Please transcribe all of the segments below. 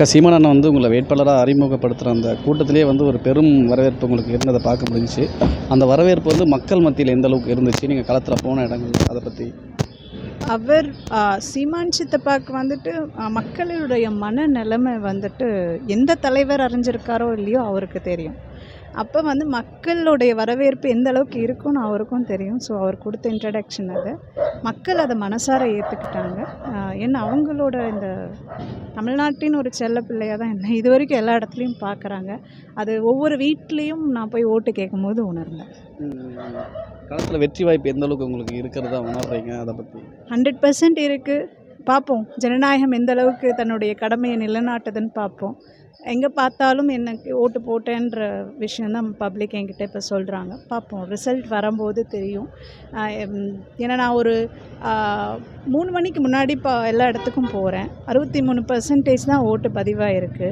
அக்கா சீமான் அண்ணன் வந்து உங்களை வேட்பாளராக அறிமுகப்படுத்துகிற அந்த கூட்டத்திலே வந்து ஒரு பெரும் வரவேற்பு உங்களுக்கு இருந்ததை பார்க்க முடிஞ்சுச்சு. அந்த வரவேற்பு வந்து மக்கள் மத்தியில் எந்த அளவுக்கு இருந்துச்சு? நீங்கள் களத்தில் போன இடங்கள் அதை பற்றி அவர் ஆ, சீமான் சித்தப்பாக்கு வந்துட்டு மக்களுடைய மனநிலைமை வந்துட்டு எந்த தலைவர் அறிஞ்சிருக்காரோ இல்லையோ அவருக்கு தெரியும். அப்போ வந்து மக்களுடைய வரவேற்பு எந்த அளவுக்கு இருக்கும்னு அவருக்கும் தெரியும். ஸோ அவர் கொடுத்த இன்ட்ரடக்ஷன் அது. மக்கள் அதை மனசார ஏற்றுக்கிட்டாங்க ஏன்னா அவங்களோட இந்த தமிழ்நாட்டின் ஒரு செல்ல பிள்ளையாக தான் என்ன இது வரைக்கும் எல்லா இடத்துலையும் பார்க்குறாங்க அது ஒவ்வொரு வீட்லேயும் நான் போய் ஓட்டு கேட்கும்போது உணர்ந்தேன். களத்தில் வெற்றி வாய்ப்பு எந்த அளவுக்கு உங்களுக்கு இருக்கிறதா உணர்றீங்க? அதை பற்றி ஹண்ட்ரட் பர்சன்ட் இருக்குது பார்ப்போம் ஜனநாயகம் எந்த அளவுக்கு தன்னுடைய கடமையை நிலைநாட்டுதுன்னு பார்ப்போம் எங்கே பார்த்தாலும் எனக்கு ஓட்டு போட்டேன்ற விஷயந்தான் பப்ளிக் என்கிட்ட இப்போ சொல்கிறாங்க. பார்ப்போம். ரிசல்ட் வரும்போது தெரியும். ஏன்னா நான் ஒரு மூணு மணிக்கு முன்னாடி இப்போ எல்லா இடத்துக்கும் போகிறேன். அறுபத்தி மூணு பர்சன்டேஜ் தான் ஓட்டு பதிவாயிருக்கு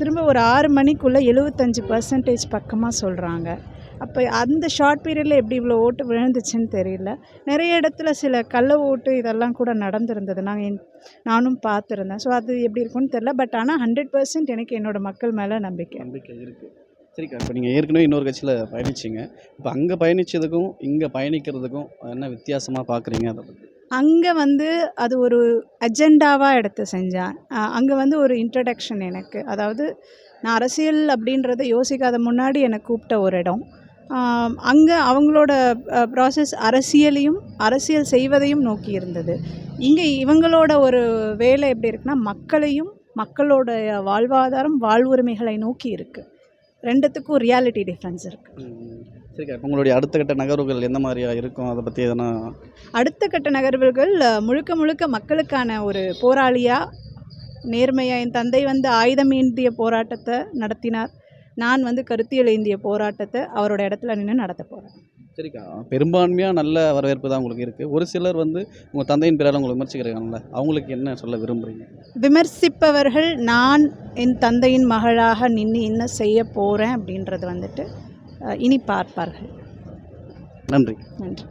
திரும்ப ஒரு ஆறு மணிக்குள்ளே எழுபத்தஞ்சு பர்சன்டேஜ் பக்கமாக சொல்கிறாங்க. அப்போ அந்த ஷார்ட் பீரியடில் எப்படி இவ்வளோ ஓட்டு விழுந்துச்சுன்னு தெரியல. நிறைய இடத்துல சில கள்ள ஓட்டு இதெல்லாம் கூட நடந்திருந்தது. நாங்கள் நானும் பார்த்துருந்தேன். ஸோ அது எப்படி இருக்கும்னு தெரில பட் ஆனால் ஹண்ட்ரட் பர்சன்ட் எனக்கு என்னோட மக்கள் மேலே நம்பிக்கை. நம்பிக்கை இருக்குது சரிக்கா இப்போ நீங்கள் ஏற்கனவே இன்னொரு கட்சியில் பயணிச்சிங்க. இப்போ அங்கே பயணித்ததுக்கும் இங்கே பயணிக்கிறதுக்கும் என்ன வித்தியாசமாக பார்க்குறீங்க அதை பற்றி அங்கே வந்து அது ஒரு அஜெண்டாவாக எடுத்து செஞ்சேன். அங்கே வந்து ஒரு இன்ட்ரடக்ஷன் எனக்கு. அதாவது நான் அரசியல் அப்படின்றத யோசிக்காத முன்னாடி என்னை கூப்பிட்ட ஒரு இடம். அங்கே அவங்களோட ப்ராசஸ் அரசியலையும் அரசியல் செய்வதையும் நோக்கி இருந்தது. இங்கே இவங்களோட ஒரு வேலை எப்படி இருக்குன்னா மக்களையும் மக்களோட வாழ்வாதாரம் வாழ்வுரிமைகளை நோக்கி இருக்குது ரெண்டுத்துக்கும் ரியாலிட்டி டிஃப்ரென்ஸ் இருக்குது. சரிக்கா உங்களுடைய அடுத்த கட்ட நகர்வுகள் எந்த மாதிரியா இருக்கும்? அதை பற்றி எதனா? அடுத்த கட்ட நகர்வுகள் முழுக்க முழுக்க மக்களுக்கான ஒரு போராளியாக நேர்மையாக என் தந்தை வந்து ஆயுதம் ஏந்திய போராட்டத்தை நடத்தினார். நான் வந்து கருத்தியல் ஏந்திய போராட்டத்தை அவரோட இடத்துல நின்று நடத்த போகிறேன் சரிக்கா. பெரும்பான்மையாக நல்ல வரவேற்பு தான் உங்களுக்கு இருக்குது ஒரு சிலர் வந்து உங்கள் தந்தையின் பேரால் உங்களை விமர்சிக்கிறாங்கல்ல அவங்களுக்கு என்ன சொல்ல விரும்புகிறீங்க விமர்சிப்பவர்கள் நான் என் தந்தையின் மகளாக நின்று என்ன செய்ய போகிறேன் அப்படின்றது வந்துட்டு இனி பார்ப்பார்கள். நன்றி. நன்றி.